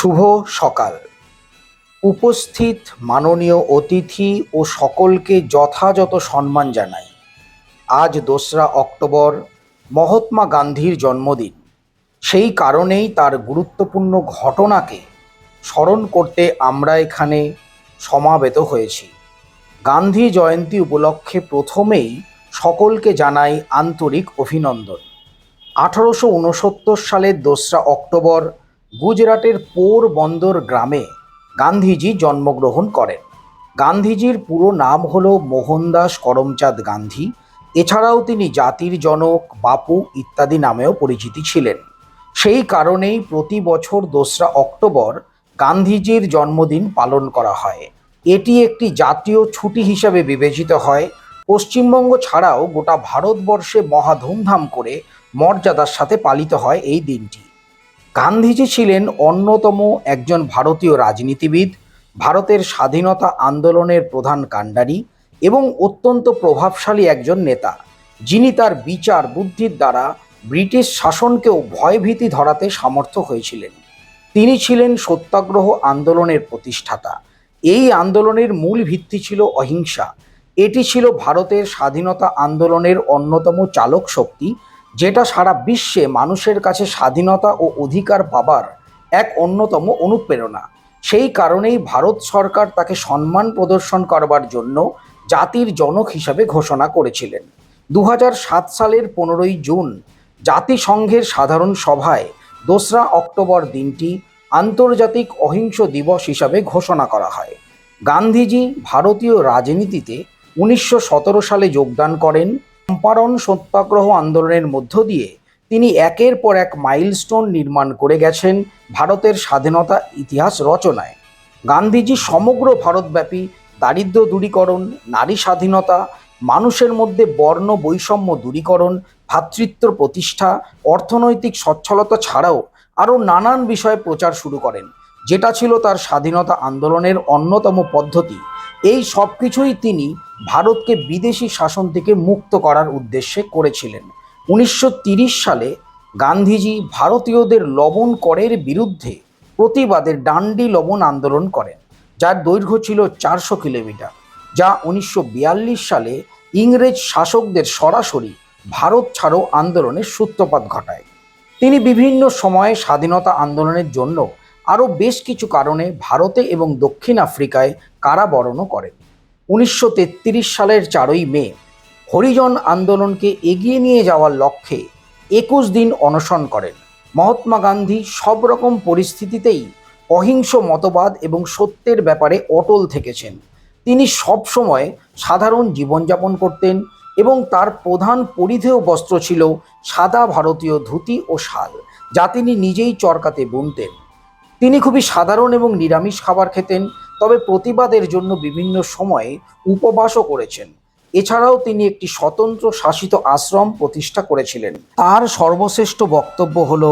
শুভ সকাল। উপস্থিত মাননীয় অতিথি ও সকলকে যথাযথ সম্মান জানাই। আজ দোসরা অক্টোবর, মহাত্মা গান্ধীর জন্মদিন। সেই কারণেই তার গুরুত্বপূর্ণ ঘটনাকে স্মরণ করতে আমরা এখানে সমাবেত হয়েছি। গান্ধী জয়ন্তী উপলক্ষে প্রথমেই সকলকে জানাই আন্তরিক অভিনন্দন। আঠারোশো উনসত্তর সালের দোসরা অক্টোবর গুজরাটের পোরবন্দর গ্রামে গান্ধীজি জন্মগ্রহণ করেন। গান্ধীজির পুরো নাম হল মোহনদাস করমচাঁদ গান্ধী। এছাড়াও তিনি জাতির জনক, বাপু ইত্যাদি নামেও পরিচিতি ছিলেন। সেই কারণেই প্রতি বছর দোসরা অক্টোবর গান্ধীজির জন্মদিন পালন করা হয়। এটি একটি জাতীয় ছুটি হিসাবে বিবেচিত হয়। পশ্চিমবঙ্গ ছাড়াও গোটা ভারতবর্ষে মহা ধুমধাম করে মর্যাদার সাথে পালিত হয় এই দিনটি। গান্ধীজি ছিলেন অন্যতম একজন ভারতীয় রাজনীতিবিদ, ভারতের স্বাধীনতা আন্দোলনের প্রধান কাণ্ডারি এবং অত্যন্ত প্রভাবশালী একজন নেতা, যিনি তার বিচার বুদ্ধির দ্বারা ব্রিটিশ শাসনকেও ভয়ভীতি ধরাতে সামর্থ্য হয়েছিলেন। তিনি ছিলেন সত্যাগ্রহ আন্দোলনের প্রতিষ্ঠাতা। এই আন্দোলনের মূল ভিত্তি ছিল অহিংসা। এটি ছিল ভারতের স্বাধীনতা আন্দোলনের অন্যতম চালক শক্তি যেটা সারা বিশ্বে মানুষের কাছে স্বাধীনতা ও অধিকার পাবার এক অন্যতম অনুপ্রেরণা। সেই কারণেই ভারত সরকার তাকে সম্মান প্রদর্শন করবার জন্য জাতির জনক হিসাবে ঘোষণা করেছিলেন। দু সালের পনেরোই জুন জাতিসংঘের সাধারণ সভায় দোসরা অক্টোবর দিনটি আন্তর্জাতিক অহিংস দিবস হিসাবে ঘোষণা করা হয়। গান্ধীজি ভারতীয় রাজনীতিতে উনিশশো সতেরো সালে যোগদান করেন চম্পারণ সত্যাগ্রহ আন্দোলনের মধ্য দিয়ে তিনি একের পর এক মাইলস্টোন নির্মাণ করে গেছেন ভারতের স্বাধীনতা ইতিহাস রচনায়। গান্ধীজি সমগ্র ভারতব্যাপী দারিদ্র দূরীকরণ, নারী স্বাধীনতা, মানুষের মধ্যে বর্ণ বৈষম্য দূরীকরণ ভ্রাতৃত্ব প্রতিষ্ঠা, অর্থনৈতিক সচ্ছলতা ছাড়াও আরও নানান বিষয়ে প্রচার শুরু করেন, যেটা ছিল তার স্বাধীনতা আন্দোলনের অন্যতম পদ্ধতি। এই সব কিছুই তিনি ভারতকে বিদেশি শাসন থেকে মুক্ত করার উদ্দেশ্যে করেছিলেন। উনিশশো সালে গান্ধীজি ভারতীয়দের লবণ করের বিরুদ্ধে প্রতিবাদের ডান্ডি লবণ আন্দোলন করেন, যার দৈর্ঘ্য ছিল চারশো কিলোমিটার, যা উনিশশো বিয়াল্লিশ সালে ইংরেজ শাসকদের সরাসরি ভারত ছাড়ো আন্দোলনের সূত্রপাত ঘটায়। তিনি বিভিন্ন সময়ে স্বাধীনতা আন্দোলনের জন্য আরও বেশ কিছু কারণে ভারতে এবং দক্ষিণ আফ্রিকায় কারাবরণও করেন উনিশশো তেত্রিশ সালের চারই মে, হরিজন আন্দোলনকে এগিয়ে নিয়ে যাওয়ার লক্ষ্যে একুশ দিন অনশন করেন। মহাত্মা গান্ধী সব রকম পরিস্থিতিতেই অহিংস মতবাদ এবং সত্যের ব্যাপারে অটল থেকেছেন। তিনি সব সময় সাধারণ জীবনযাপন করতেন এবং তার প্রধান পরিধেয় বস্ত্র ছিল সাদা ভারতীয় ধুতি ও শাল, যা তিনি নিজেই চরকাতে বুনতেন। তিনি খুবই সাধারণ এবং নিরামিষ খাবার খেতেন, তবে প্রতিবাদের জন্য বিভিন্ন সময়ে উপবাসও করেছেন। এছাড়াও তিনি একটি স্বতন্ত্র শাসিত আশ্রম প্রতিষ্ঠা করেছিলেন। তার সর্বশ্রেষ্ঠ বক্তব্য হল,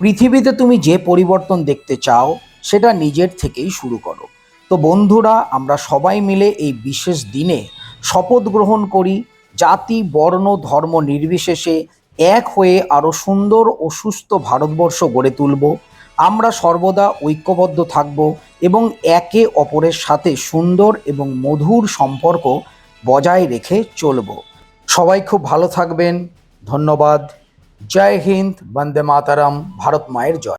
পৃথিবীতে তুমি যে পরিবর্তন দেখতে চাও, সেটা নিজের থেকেই শুরু করো। তো বন্ধুরা, আমরা সবাই মিলে এই বিশেষ দিনে শপথ গ্রহণ করি, জাতি, বর্ণ, ধর্ম নির্বিশেষে এক হয়ে আরও সুন্দর ও সুস্থ ভারতবর্ষ গড়ে তুলব। আমরা সর্বদা ঐক্যবদ্ধ থাকব এবং একে অপরের সাথে সুন্দর এবং মধুর সম্পর্ক বজায় রেখে চলব। সবাই খুব ভালো থাকবেন। ধন্যবাদ। জয় হিন্দ, বন্দে মাতারাম, ভারত মায়ের জয়।